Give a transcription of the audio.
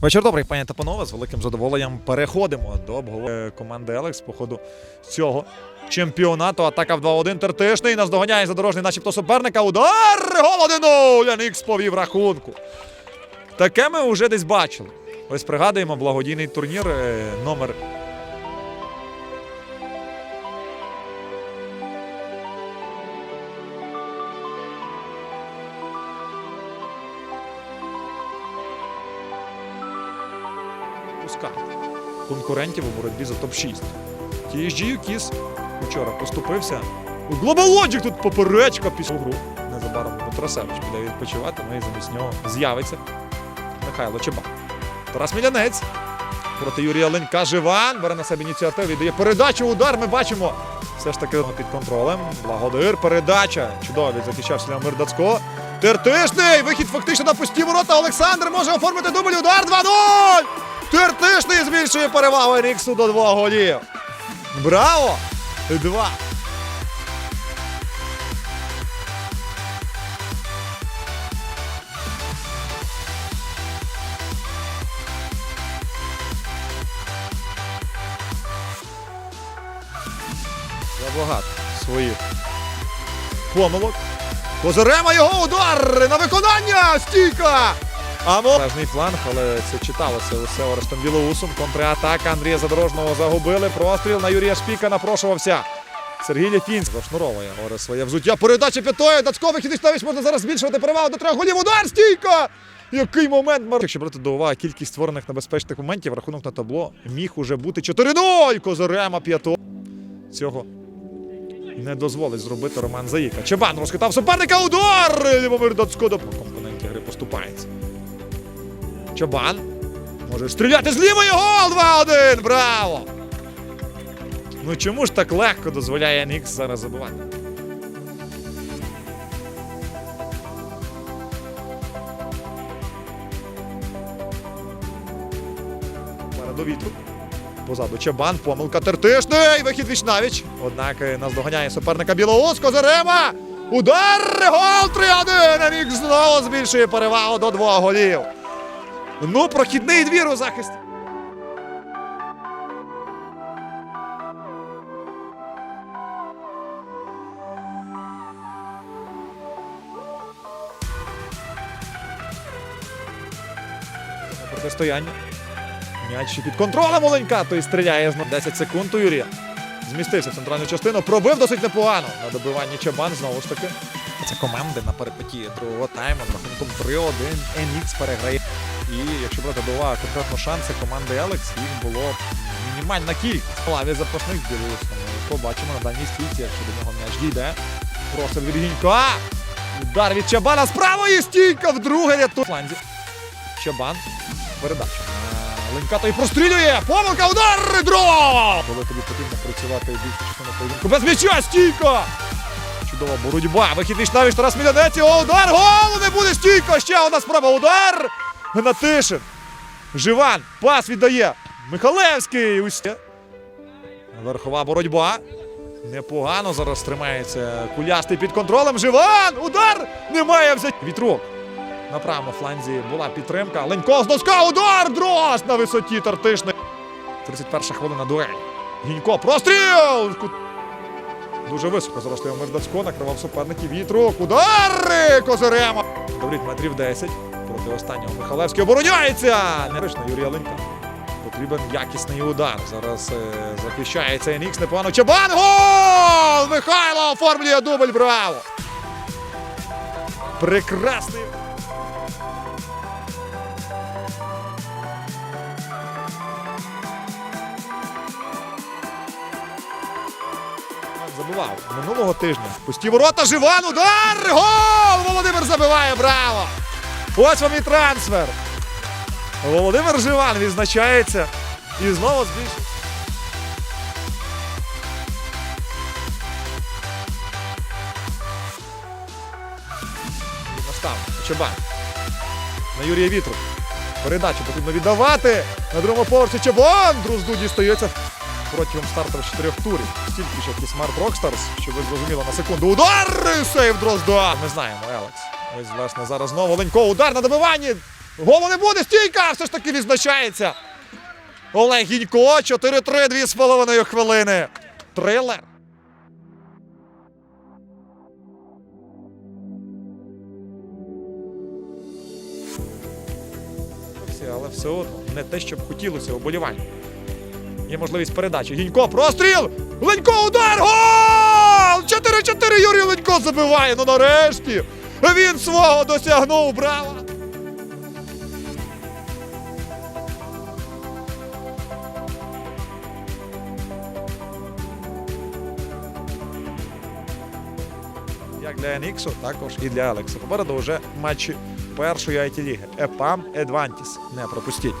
Вечір добрий, пані та панове. З великим задоволенням переходимо до обговорення команди Елекс по ходу цього чемпіонату. Атака в 2-1. Тертишний наздоганяє задорожний, начебто суперника. Удар! Гол 1-0! Янікс повів рахунку. Таке ми вже десь бачили. Ось пригадуємо благодійний турнір е, номер. Пускати конкурентів у боротьбі за топ-6. TSG Кіс вчора поступився. У Глобалоджик тут поперечка після гру. Незабаром Петросевич піде відпочивати, ну і замість нього з'явиться Михайло Чебак. Тарас Мілянець проти Юрія Ленька. Живан бере на себе ініціативу, віддає передачу, удар. Ми бачимо. Все ж таки під контролем. Благодир, передача. Чудово захищав Слямир Дацько. Тертишний! Вихід фактично на пусті ворота. Олександр може оформити дубль. Удар 2-0! Тертишний збільшує перевагу Ріксу до двох голів. Браво! Два. Забагато своїх помилок. Козирема його удар на виконання! Стійка! Амо. Важний фланг, але це читалося усе Орестом Білоусом. Контратака Андрія Задорожного загубили. Простріл на Юрія Шпіка напрошувався. Сергій Лєфінськ зашнуровує Орес своє взуття. Передача п'ятою. Дацько вихід ставить можна зараз збільшувати перевагу до трьох голів. Удар! Стійка! Який момент Мар... Якщо брати до уваги кількість створених небезпечних моментів, рахунок на табло міг уже бути 4-0. Козирема п'ятого. Цього не дозволить зробити Роман Заїка. Чебан розхитав суперника. Удар! Любомир Дацько до компоненті гри поступається. Чабан. Може стріляти з лівої гол! 2-1! Браво! Ну чому ж так легко дозволяє NX зараз забивати? Пара до вітру. Позаду Чабан, помилка Тертишний, вихід вічнавіч. Однак е, наздоганяє суперника Білоус, Козарема. Удар! Гол 3-1! NX знову збільшує перевагу до двох голів. Ну, прохідний двір у захисті. Протистояння. М'яч під контролем Оленька, той стріляє знову 10 секунд у Юрія. Змістився в центральну частину, пробив досить непогано. На добиванні Чабан знову ж таки. Це команди на перипетії другого тайму з рахунком 3-1. NX переграє. І якщо брати до уваги конкретно шанси команди Елекс, їх було мінімальна кількість. В лаві запасних білорус. Побачимо на даній стійці, якщо до нього м'яч дійде. Просто від Гінька. Удар від Чабана з правої стійка вдруге рятує. Фланзі. Чабан. Передача. на Ленька той прострілює. Помилка, удар! Дро! Коли тобі потрібно працювати більше частину поєдинку. Без м'яча стійка! Чудова боротьба. Вихід вічнавіч Тарас Мілянець. Удар! Не буде стійка! Ще одна спроба. Удар! Гнатишин. Живан. Пас віддає. Михалевський. Усе. Верхова боротьба. Непогано зараз тримається кулястий під контролем. Живан! Удар! Немає взяття. Вітрок. На правому фланзі була підтримка. Ленько з доска. Удар! Дрозд на висоті Тартишний. 31 хвилина дуель. Гінько. Простріл! Дуже високо зараз Леомир Дацько накривав суперників. Вітрук. Удари! Козирема. Добрить метрів 10. Проти останнього Михалевський обороняється. Нерично Юрія Ленька. Потрібен якісний удар. Зараз е, захищається Енікс непогано. Чабан! Гол! Михайло оформлює дубль. Браво! Прекрасний. Забивав минулого тижня. Пусті ворота, Живан, удар! Гол! Володимир забиває, браво! Ось вам і трансфер. Володимир Живан відзначається і знову збільшує. Настав Чабан. На Юрія Вітру. Передачу потрібно віддавати. На другому поверсі Чабан. Друзду дістається протягом стартових чотирьох турів. Стільки ще такі Smart Rockstars, щоб ви зрозуміли на секунду. Удар! Сейв Дрозда! Ми знаємо, Елекс. Ось, власне, зараз знову Ленько. Удар на добиванні. Голу не буде, стійка! Все ж таки відзначається. Олег Гінько, 4-3, 2,5 хвилини. Трилер. Але все одно не те, що б хотілося уболівання. Є можливість передачі. Гінько, простріл! Ленько, удар! Гол! 4-4 Юрій Ленько забиває. Ну нарешті! Він свого досягнув. Браво! Як для NX, також і для Алекса. Попереду вже матчі першої IT-ліги. ЕПАМ Едвантіс. Не пропустіть.